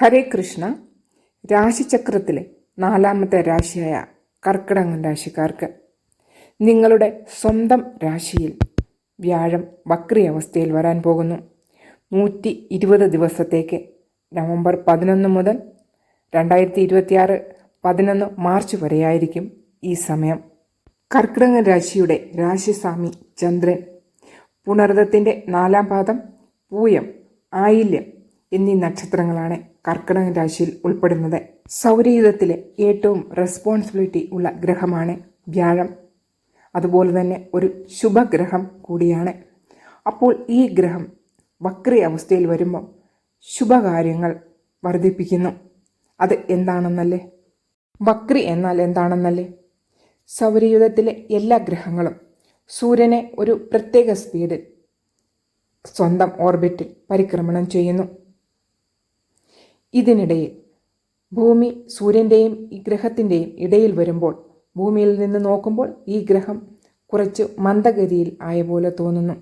ഹരേ കൃഷ്ണ. രാശിചക്രത്തിലെ നാലാമത്തെ രാശിയായ കർക്കിടകൻ രാശിക്കാർക്ക് നിങ്ങളുടെ സ്വന്തം രാശിയിൽ വ്യാഴം വക്രി അവസ്ഥയിൽ വരാൻ പോകുന്നു. നൂറ്റി ഇരുപത് ദിവസത്തേക്ക് നവംബർ പതിനൊന്ന് മുതൽ രണ്ടായിരത്തി ഇരുപത്തിയാറ് പതിനൊന്ന് മാർച്ച് വരെയായിരിക്കും ഈ സമയം. കർക്കിടകൻ രാശിയുടെ രാശിസ്വാമി ചന്ദ്രൻ. പുണർദത്തിന്റെ നാലാം പാദം പൂയം ആയില്യം എന്നീ നക്ഷത്രങ്ങളാണ് കർക്കിടക രാശിയിൽ ഉൾപ്പെടുന്നത്. സൗരയുധത്തിലെ ഏറ്റവും റെസ്പോൺസിബിലിറ്റി ഉള്ള ഗ്രഹമാണ് വ്യാഴം. അതുപോലെ തന്നെ ഒരു ശുഭഗ്രഹം കൂടിയാണ്. അപ്പോൾ ഈ ഗ്രഹം വക്രി അവസ്ഥയിൽ വരുമ്പോൾ ശുഭകാര്യങ്ങൾ വർദ്ധിപ്പിക്കുന്നു. അത് എന്താണെന്നല്ലേ? വക്രി എന്നാൽ എന്താണെന്നല്ലേ? സൗരയുധത്തിലെ എല്ലാ ഗ്രഹങ്ങളും സൂര്യനെ ഒരു പ്രത്യേക സ്പീഡിൽ സ്വന്തം ഓർബിറ്റിൽ പരിക്രമണം ചെയ്യുന്നു. ഇതിനിടയിൽ ഭൂമി സൂര്യന്റെയും ഈ ഗ്രഹത്തിന്റെയും ഇടയിൽ വരുമ്പോൾ ഭൂമിയിൽ നിന്ന് നോക്കുമ്പോൾ ഈ ഗ്രഹം കുറച്ച് മന്ദഗതിയിൽ ആയ പോലെ തോന്നുന്നു.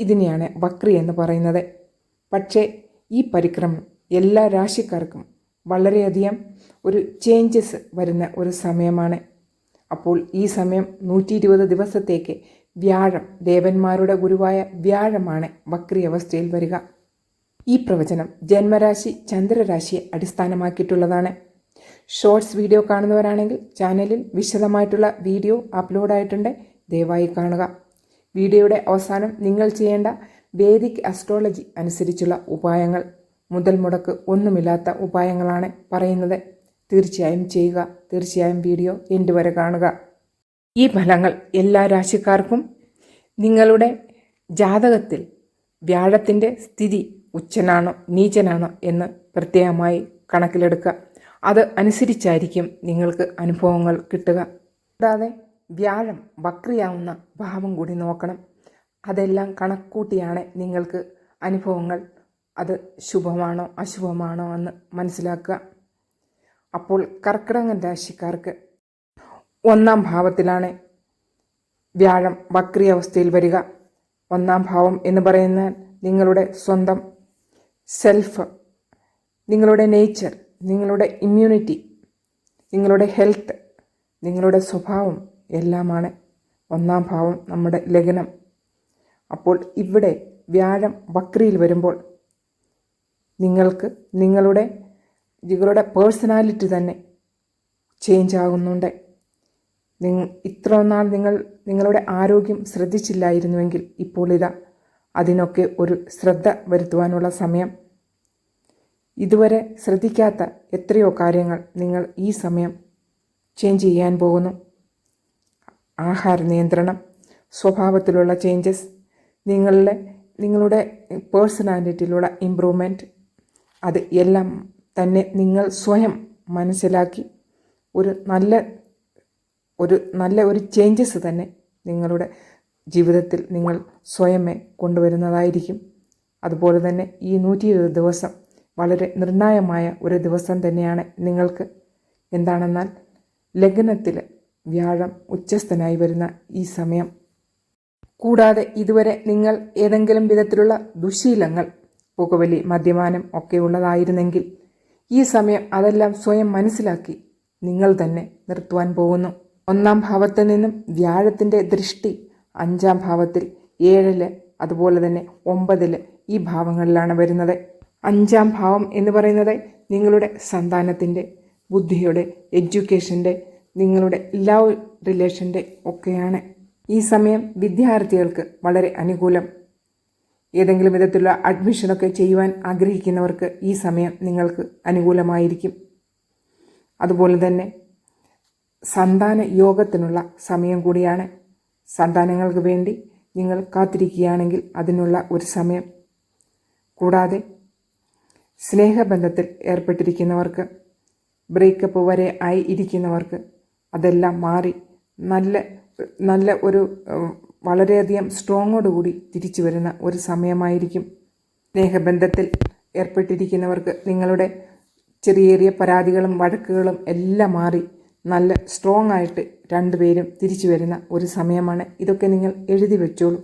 ഇതിനെയാണ് വക്രി എന്ന് പറയുന്നത്. പക്ഷേ ഈ പരിക്രമം എല്ലാ രാശിക്കാർക്കും വളരെയധികം ഒരു ചേഞ്ചസ് വരുന്ന ഒരു സമയമാണ്. അപ്പോൾ ഈ സമയം നൂറ്റി ഇരുപത് ദിവസത്തേക്ക് വ്യാഴം ദേവന്മാരുടെ ഗുരുവായ വ്യാഴമാണ് വക്രി അവസ്ഥയിൽ വരിക. ഈ പ്രവചനം ജന്മരാശി ചന്ദ്രരാശിയെ അടിസ്ഥാനമാക്കിയിട്ടുള്ളതാണ്. ഷോർട്സ് വീഡിയോ കാണുന്നവരാണെങ്കിൽ ചാനലിൽ വിശദമായിട്ടുള്ള വീഡിയോ അപ്ലോഡായിട്ടുണ്ട് ദയവായി കാണുക. വീഡിയോയുടെ അവസാനം നിങ്ങൾ ചെയ്യേണ്ട വേദിക് അസ്ട്രോളജി അനുസരിച്ചുള്ള ഉപായങ്ങൾ. മുതൽ മുടക്ക് ഒന്നുമില്ലാത്ത ഉപായങ്ങളാണ് പറയുന്നത്. തീർച്ചയായും ചെയ്യുക. തീർച്ചയായും വീഡിയോ എന്റെ വരെ കാണുക. ഈ ഫലങ്ങൾ എല്ലാ രാശിക്കാർക്കും നിങ്ങളുടെ ജാതകത്തിൽ വ്യാഴത്തിന്റെ സ്ഥിതി ഉച്ചനാണോ നീചനാണോ എന്ന് പ്രത്യേകമായി കണക്കിലെടുക്കുക. അത് അനുസരിച്ചായിരിക്കും നിങ്ങൾക്ക് അനുഭവങ്ങൾ കിട്ടുക. കൂടാതെ വ്യാഴം വക്രിയാവുന്ന ഭാവം കൂടി നോക്കണം. അതെല്ലാം കണക്കൂട്ടിയാണ് നിങ്ങൾക്ക് അനുഭവങ്ങൾ അത് ശുഭമാണോ അശുഭമാണോ എന്ന് മനസ്സിലാക്കുക. അപ്പോൾ കർക്കിടകൻ രാശിക്കാർക്ക് ഒന്നാം ഭാവത്തിലാണ് വ്യാഴം വക്രി അവസ്ഥയിൽ വരിക. ഒന്നാം ഭാവം എന്ന് പറയുന്ന നിങ്ങളുടെ സ്വന്തം സെൽഫ് നിങ്ങളുടെ നേച്ചർ നിങ്ങളുടെ ഇമ്മ്യൂണിറ്റി നിങ്ങളുടെ ഹെൽത്ത് നിങ്ങളുടെ സ്വഭാവം എല്ലാമാണ് ഒന്നാം ഭാവം നമ്മുടെ ലഗ്നം. അപ്പോൾ ഇവിടെ വ്യാഴം വക്രിയിൽ വരുമ്പോൾ നിങ്ങൾക്ക് നിങ്ങളുടെ നിങ്ങളുടെ പേഴ്സണാലിറ്റി തന്നെ ചേഞ്ച് ആകുന്നുണ്ട്. നിങ്ങ ഇത്ര നാൾ നിങ്ങൾ നിങ്ങളുടെ ആരോഗ്യം ശ്രദ്ധിച്ചില്ലായിരുന്നുവെങ്കിൽ ഇപ്പോൾ ഇതാ അതിനൊക്കെ ഒരു ശ്രദ്ധ വരുത്തുവാനുള്ള സമയം. ഇതുവരെ ശ്രദ്ധിക്കാത്ത എത്രയോ കാര്യങ്ങൾ നിങ്ങൾ ഈ സമയം ചേഞ്ച് ചെയ്യാൻ പോകുന്നു. ആഹാര നിയന്ത്രണം സ്വഭാവത്തിലുള്ള ചേഞ്ചസ് നിങ്ങളുടെ നിങ്ങളുടെ പേഴ്സണാലിറ്റിയിലുള്ള ഇമ്പ്രൂവ്മെന്റ് അത് എല്ലാം തന്നെ നിങ്ങൾ സ്വയം മനസ്സിലാക്കി ഒരു നല്ല ഒരു നല്ല ഒരു ചേഞ്ചസ് തന്നെ നിങ്ങളുടെ ജീവിതത്തിൽ നിങ്ങൾ സ്വയമേ കൊണ്ടുവരുന്നതായിരിക്കും. അതുപോലെ തന്നെ ഈ നൂറ്റി ഇരുപത് ദിവസം വളരെ നിർണായമായ ഒരു ദിവസം തന്നെയാണ് നിങ്ങൾക്ക്. എന്താണെന്നാൽ ലഗ്നത്തിൽ വ്യാഴം ഉച്ചസ്ഥനായി വരുന്ന ഈ സമയം. കൂടാതെ ഇതുവരെ നിങ്ങൾ ഏതെങ്കിലും വിധത്തിലുള്ള ദുശീലങ്ങൾ പുകവലി മദ്യപാനം ഒക്കെ ഉള്ളതായിരുന്നെങ്കിൽ ഈ സമയം അതെല്ലാം സ്വയം മനസ്സിലാക്കി നിങ്ങൾ തന്നെ നിർത്തുവാൻ പോകുന്നു. ഒന്നാം ഭാവത്തിൽ നിന്നും വ്യാഴത്തിന്റെ ദൃഷ്ടി അഞ്ചാം ഭാവത്തിൽ ഏഴിൽ അതുപോലെ തന്നെ ഒമ്പതിൽ ഈ ഭാവങ്ങളിലാണ് വരുന്നത്. അഞ്ചാം ഭാവം എന്ന് പറയുന്നത് നിങ്ങളുടെ സന്താനത്തിന്റെ ബുദ്ധിയുടെ എഡ്യൂക്കേഷന്റെ നിങ്ങളുടെ ലവ് റിലേഷന്റെ ഒക്കെയാണ്. ഈ സമയം വിദ്യാർത്ഥികൾക്ക് വളരെ അനുകൂലം. ഏതെങ്കിലും വിധത്തിലുള്ള അഡ്മിഷനൊക്കെ ചെയ്യുവാൻ ആഗ്രഹിക്കുന്നവർക്ക് ഈ സമയം നിങ്ങൾക്ക് അനുകൂലമായിരിക്കും. അതുപോലെ തന്നെ സന്താന യോഗത്തിനുള്ള സമയം കൂടിയാണ് സന്താനങ്ങൾക്ക് വേണ്ടി നിങ്ങൾ കാത്തിരിക്കുകയാണെങ്കിൽ അതിനുള്ള ഒരു സമയം. കൂടാതെ സ്നേഹബന്ധത്തിൽ ഏർപ്പെട്ടിരിക്കുന്നവർക്ക് ബ്രേക്കപ്പ് വരെ ആയി ഇരിക്കുന്നവർക്ക് അതെല്ലാം മാറി നല്ല നല്ല ഒരു വളരെയധികം സ്ട്രോങ്ങോടുകൂടി തിരിച്ചു വരുന്ന ഒരു സമയമായിരിക്കും. സ്നേഹബന്ധത്തിൽ ഏർപ്പെട്ടിരിക്കുന്നവർക്ക് നിങ്ങളുടെ ചെറിയ ചെറിയ പരാതികളും വഴക്കുകളും എല്ലാം മാറി നല്ല സ്ട്രോങ് ആയിട്ട് രണ്ടുപേരും തിരിച്ചു വരുന്ന ഒരു സമയമാണ്. ഇതൊക്കെ നിങ്ങൾ എഴുതി വെച്ചോളൂ.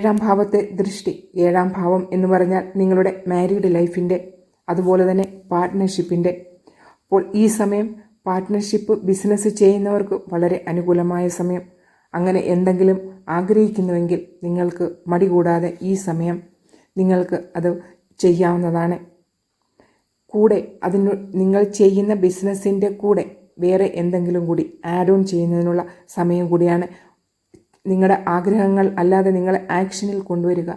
ഏഴാം ഭാവത്തെ ദൃഷ്ടി ഏഴാം ഭാവം എന്ന് പറഞ്ഞാൽ നിങ്ങളുടെ മാരീഡ് ലൈഫിന്റെ അതുപോലെ തന്നെ പാർട്ട്ണർഷിപ്പിന്റെ അപ്പോൾ ഈ സമയം പാർട്ട്ണർഷിപ്പ് ബിസിനസ് ചെയ്യുന്നവർക്ക് വളരെ അനുകൂലമായ സമയം. അങ്ങനെ എന്തെങ്കിലും ആഗ്രഹിക്കുന്നുവെങ്കിൽ നിങ്ങൾക്ക് മടി കൂടാതെ ഈ സമയം നിങ്ങൾക്ക് അത് ചെയ്യാവുന്നതാണ്. കൂടെ അതിന് നിങ്ങൾ ചെയ്യുന്ന ബിസിനസ്സിന്റെ കൂടെ വേറെ എന്തെങ്കിലും കൂടി ആഡ് ഓൺ ചെയ്യുന്നതിനുള്ള സമയം കൂടിയാണ്. നിങ്ങളുടെ ആഗ്രഹങ്ങൾ അല്ലാതെ നിങ്ങൾ ആക്ഷനിൽ കൊണ്ടുവരിക.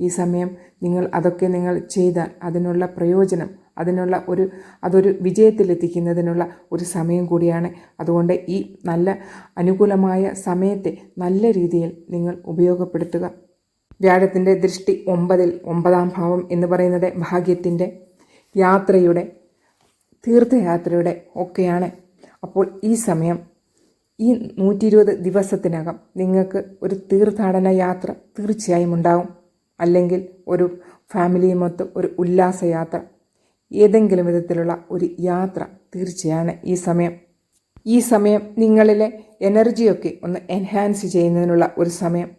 ഈ സമയം നിങ്ങൾ അതൊക്കെ നിങ്ങൾ ചെയ്താൽ അതിനുള്ള പ്രയോജനം അതിനുള്ള ഒരു അതൊരു വിജയത്തിലെത്തിക്കുന്നതിനുള്ള ഒരു സമയം കൂടിയാണ്. അതുകൊണ്ട് ഈ നല്ല അനുകൂലമായ സമയത്തെ നല്ല രീതിയിൽ നിങ്ങൾ ഉപയോഗപ്പെടുത്തുക. വ്യാഴത്തിന്റെ ദൃഷ്ടി ഒമ്പതിൽ ഒമ്പതാം ഭാവം എന്ന് പറയുന്നത് ഭാഗ്യത്തിന്റെ യാത്രയുടെ തീർത്ഥയാത്രയുടെ ഒക്കെയാണ്. അപ്പോൾ ഈ സമയം ഈ നൂറ്റി ഇരുപത് ദിവസത്തിനകം നിങ്ങൾക്ക് ഒരു തീർത്ഥാടന യാത്ര തീർച്ചയായും ഉണ്ടാവും. അല്ലെങ്കിൽ ഒരു ഫാമിലിയുമൊത്ത് ഒരു ഉല്ലാസയാത്ര ഏതെങ്കിലും വിധത്തിലുള്ള ഒരു യാത്ര തീർച്ചയാണ് ഈ സമയം. ഈ സമയം നിങ്ങളിലെ എനർജിയൊക്കെ ഒന്ന് എൻഹാൻസ് ചെയ്യുന്നതിനുള്ള ഒരു സമയം.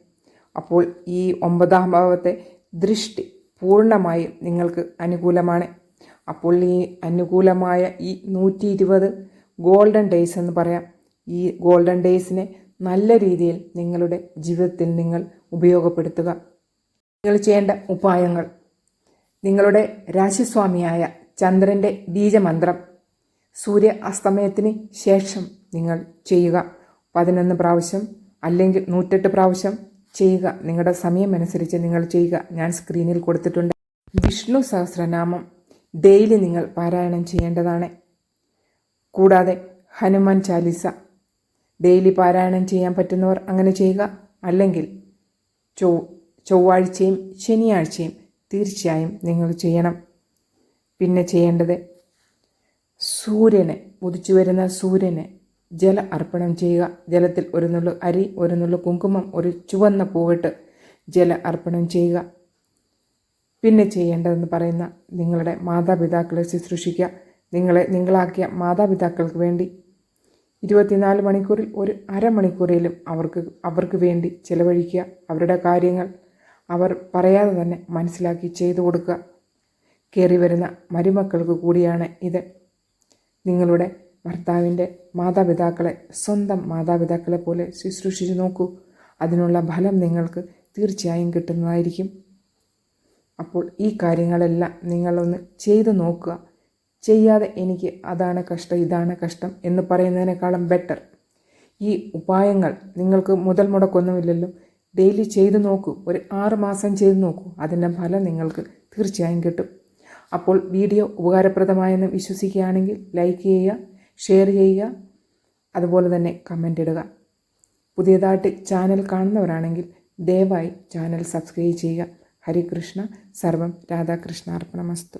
അപ്പോൾ ഈ ഒമ്പതാം ഭാവത്തെ ദൃഷ്ടി പൂർണമായും നിങ്ങൾക്ക് അനുകൂലമാണ്. അപ്പോൾ ഈ അനുകൂലമായ ഈ നൂറ്റി ഇരുപത് ഗോൾഡൻ ഡേയ്സ് എന്ന് പറയാം. ഈ ഗോൾഡൻ ഡേയ്സിനെ നല്ല രീതിയിൽ നിങ്ങളുടെ ജീവിതത്തിൽ നിങ്ങൾ ഉപയോഗപ്പെടുത്തുക. നിങ്ങൾ ചെയ്യേണ്ട ഉപായങ്ങൾ. നിങ്ങളുടെ രാശിസ്വാമിയായ ചന്ദ്രന്റെ ബീജമന്ത്രം. സൂര്യ അസ്തമയത്തിന് ശേഷം നിങ്ങൾ ചെയ്യുക. പതിനൊന്ന് പ്രാവശ്യം അല്ലെങ്കിൽ നൂറ്റെട്ട് പ്രാവശ്യം ചെയ്യുക. നിങ്ങളുടെ സമയമനുസരിച്ച് നിങ്ങൾ ചെയ്യുക. ഞാൻ സ്ക്രീനിൽ കൊടുത്തിട്ടുണ്ട്. വിഷ്ണു സഹസ്രനാമം. ഡെയിലി നിങ്ങൾ പാരായണം ചെയ്യേണ്ടതാണ്. കൂടാതെ ഹനുമാൻ ചാലിസ ഡെയിലി പാരായണം ചെയ്യാൻ പറ്റുന്നവർ അങ്ങനെ ചെയ്യുക അല്ലെങ്കിൽ ചൊവ്വ ചൊവ്വാഴ്ചയും ശനിയാഴ്ചയും തീർച്ചയായും നിങ്ങൾ ചെയ്യണം. പിന്നെ ചെയ്യേണ്ടത് സൂര്യനെ ഉദിച്ചു വരുന്ന സൂര്യനെ ജല അർപ്പണം ചെയ്യുക. ജലത്തിൽ ഒരു നുള്ളു അരി ഒരു നുള്ളു കുങ്കുമം ഒരു ചുവന്ന പൂവിട്ട് ജല അർപ്പണം ചെയ്യുക. പിന്നെ ചെയ്യേണ്ടതെന്ന് പറയുന്ന നിങ്ങളുടെ മാതാപിതാക്കളെ ശുശ്രൂഷിക്കുക. നിങ്ങളെ നിങ്ങളാക്കിയ മാതാപിതാക്കൾക്ക് വേണ്ടി. ഇരുപത്തിനാല് മണിക്കൂറിൽ ഒരു അരമണിക്കൂറിലും അവർക്ക് അവർക്ക് വേണ്ടി ചിലവഴിക്കുക. അവരുടെ കാര്യങ്ങൾ അവർ പറയാതെ തന്നെ മനസ്സിലാക്കി ചെയ്തു കൊടുക്കുക. കയറി വരുന്ന മരുമക്കൾക്ക് കൂടിയാണ് ഇത്. നിങ്ങളുടെ ഭർത്താവിന്റെ മാതാപിതാക്കളെ സ്വന്തം മാതാപിതാക്കളെ പോലെ ശുശ്രൂഷിച്ച് നോക്കൂ. അതിനുള്ള ഫലം നിങ്ങൾക്ക് തീർച്ചയായും കിട്ടുന്നതായിരിക്കും. അപ്പോൾ ഈ കാര്യങ്ങളെല്ലാം നിങ്ങളൊന്ന് ചെയ്തു നോക്കുക. ചെയ്യാതെ എനിക്ക് അതാണ് കഷ്ടം ഇതാണ് കഷ്ടം എന്ന് പറയുന്നതിനേക്കാളും ബെറ്റർ ഈ ഉപായങ്ങൾ നിങ്ങൾക്ക് മുതൽ മുടക്കൊന്നുമില്ലല്ലോ. ഡെയിലി ചെയ്തു നോക്കൂ. ഒരു ആറ് മാസം ചെയ്തു നോക്കൂ. അതിന്റെ ഫലം നിങ്ങൾക്ക് തീർച്ചയായും കിട്ടും. അപ്പോൾ വീഡിയോ ഉപകാരപ്രദമായെന്ന് വിശ്വസിക്കുകയാണെങ്കിൽ ലൈക്ക് ചെയ്യുക ഷെയർ ചെയ്യുക അതുപോലെ തന്നെ കമന്റ് ഇടുക. പുതിയതായിട്ട് ചാനൽ കാണുന്നവരാണെങ്കിൽ ദയവായി ചാനൽ സബ്സ്ക്രൈബ് ചെയ്യുക. ഹരികൃഷ്ണ സർവം രാധാകൃഷ്ണ അർപ്പണമസ്തു